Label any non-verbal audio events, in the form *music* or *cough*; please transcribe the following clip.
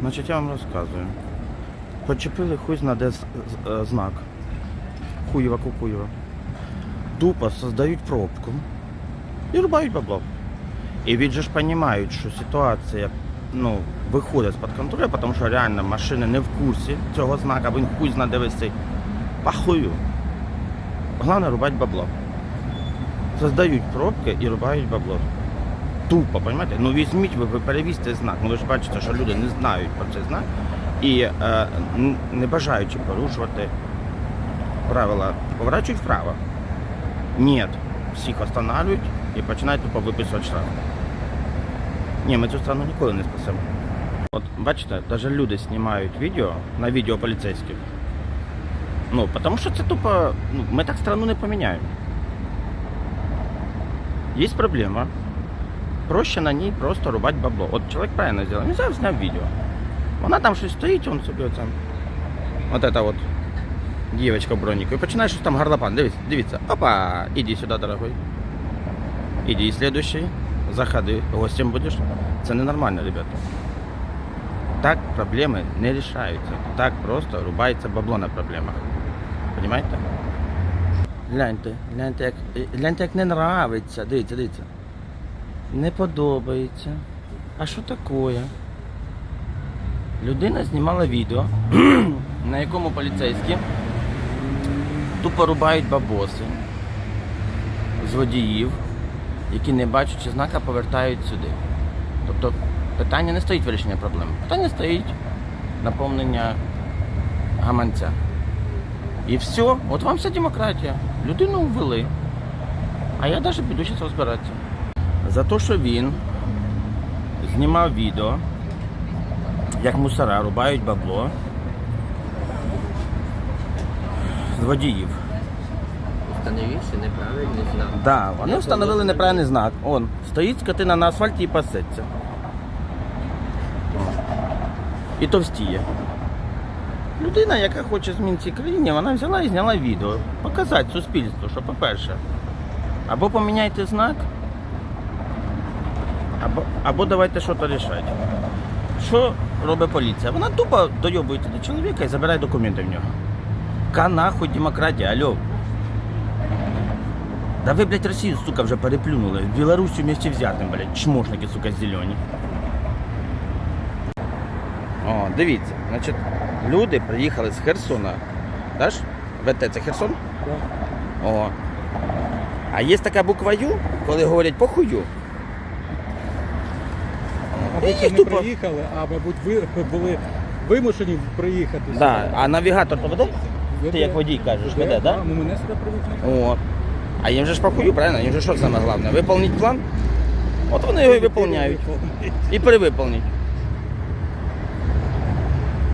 Значить, я вам розказую. Почепили хуй зна де з- з- е, знак. Хуєва кукуєва. Тупо создають пробку і рубають бабло. І від же ж розуміють, що ситуація ну, виходить з-під контролю, тому що реально машини не в курсі цього знака, він хуй зна де висить. Пахую. Головне рубати бабло. Создають пробки і рубають бабло. Тупо, розумієте? Ну візьміть ви перевізьте знак. Ну ви ж бачите, що люди не знають про цей знак і е, не бажаючи порушувати правила, поворачують вправо. Ні, всіх останавливають і починають тупо виписувати штраф. Ні, ми цю страну ніколи не спасемо. От бачите, навіть люди знімають відео на відео поліцейських. Ну, тому що це тупо. Ну, ми так страну не поміняємо. Є проблема. Проще на ній просто рубати бабло. От чоловік правильно зробив. Він взяв, зняв відео. Вона там щось стоїть, он собі оце. От эта от дівчинка в броніку. І починає щось там горлопан. Дивіться, дивіться. Опа! Іди сюди, дорогой. Іди, слідуючий. Заходи, гостем будеш. Це ненормально, ребята. Так проблеми не рішаються. Так просто рубається бабло на проблемах. Понимаєте? Гляньте, гляньте, як, гляньте, як не нравиться. Дивіться, дивіться. Не подобається. А що таке? Людина знімала відео, *clears throat* на якому поліцейські тупо рубають бабоси з водіїв, які не бачачи знака, повертають сюди. Тобто питання не стоїть вирішення проблеми. Питання стоїть наповнення гаманця. І все, от вам вся демократія. Людину ввели. А я навіть піду зараз розбиратися. За те, що він знімав відео, як мусора рубають бабло з водіїв. Встановивши неправильний знак. Да, вони встановили неправильний знак. Он, стоїть скотина на асфальті і пасеться. І товстіє. Людина, яка хоче змін цій країні, вона взяла і зняла відео. Показати суспільству, що, по-перше, або поміняйте знак, або, або давайте щось рішати. Що робить поліція? Вона тупо дойобується до чоловіка і забирає документи в нього. Ка нахуй демократія, алло. Да ви, блядь, Росію, сука, вже переплюнули. Білорусію вместе взятим, блядь, чмошники, сука, зелені. О, дивіться, значить, люди приїхали з Херсона. Даш? ВТ це Херсон? О. А є така буква Ю, коли говорять похую. Мабуть, їх вони тупо- приїхали, а мабуть, ви були вимушені приїхати. Да. А навігатор то веде? Ти як водій кажеш, веде? Да? Ну мене сюди привезли. О. А їм же ж похую, правильно? Їм же що саме головне? Виповнити план? От вони його і виповняють. І перевиповнять.